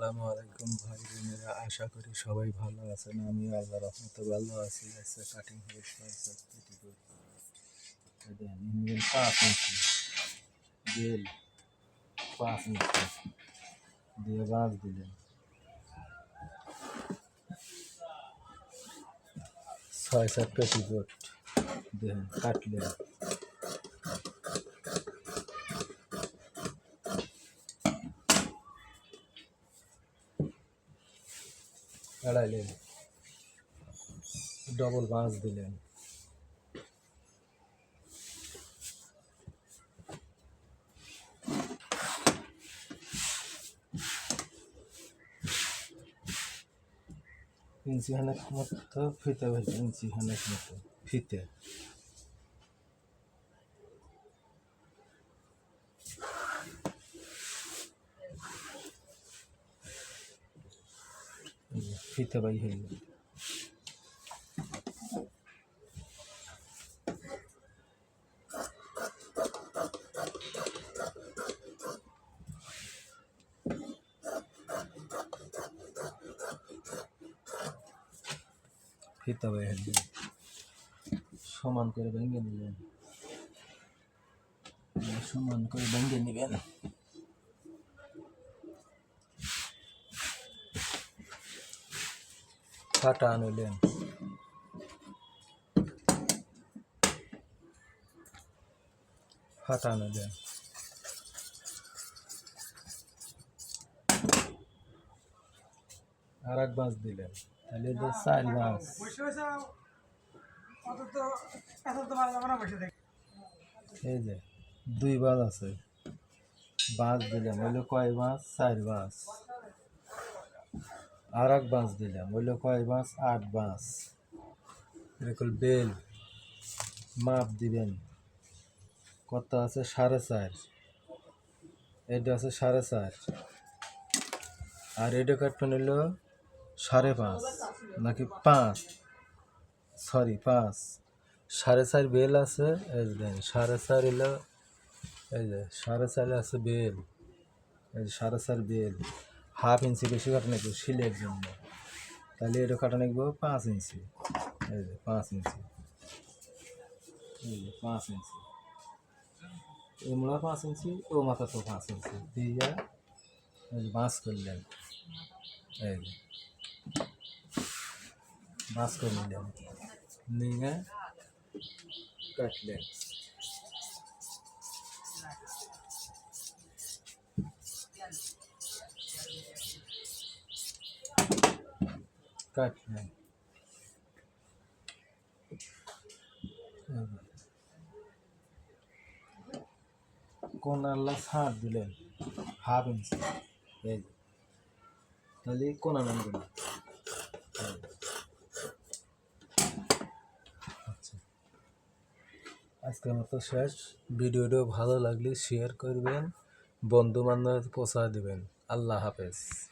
আসসালামু আলাইকুম ভাই বোনেরা, আশা করি সবাই ভালো আছেন। আমি আল্লাহ রহমতে ভালো আছি। আজকে কাটিং হবে ইঞ্জিন পাঁচ ইঞ্চি বেল পাঁচ ইঞ্চি দিয়ে বাঁশ দিলেন। ছয় সাত পেটি বোট দেখেন কাটলেন। এড়াইলেন। ডবল বাঁশ দিলেন। ইঞ্চি হানেক মতো ফিতে হয়েছে ইঞ্চি হানেক মতো। ফিতে। এই যে ফিতে বাই হইল ফিতা বাই হইল সমান করে ভেঙে নিলেন। সমান করে ভেঙে নিবেন। ফাটা আনলেন ফাটা আনলেন আর এক বাঁশ দিলেন। তাহলে যে চার বাঁশ। এই যে, দুই বাঁশ আছে। বাঁশ দিলাম হইল কয় বাঁশ? চার বাঁশ। আর এক বাঁশ দিলাম হইল কয় বাঁশ আট বাঁশ এরকম বেল, মাপ দিবেন। কত আছে? সাড়ে চার। এটা আছে সাড়ে চার। আর এটা কাটবেন হইল সাড়ে পাঁচ, নাকি পাঁচ? সরি, পাঁচ। সাড়ে চার বেল আছে, এই যে দেখেন সাড়ে চার হলো এই যে, সাড়ে চারে আছে বেল, এই সাড়ে চার বেল। হাফ ইঞ্চি বেশি কাটা নেব শিলের জন্য। তাহলে এটা কাটা নেব পাঁচ ইঞ্চি। এই যে পাঁচ ইঞ্চি। এই যে পাঁচ ইঞ্চি। এই মোড়া পাঁচ ইঞ্চি, ও মাথা তো পাঁচ ইঞ্চি। দিয়ে বাঁশ করলেন। এই যে বাঁশ করে নিলেন। নিয়ে কাটলেন। কাটলেন। কোন আল্লাহ ছাড় দিলেন? হাফ তাহলে কোনা নামবে না। আচ্ছা। আজকের মতো শেষ। ভিডিওটা ভালো লাগলে শেয়ার করবেন। বন্ধু বান্ধব পৌঁছা দেবেন। আল্লাহ হাফেজ।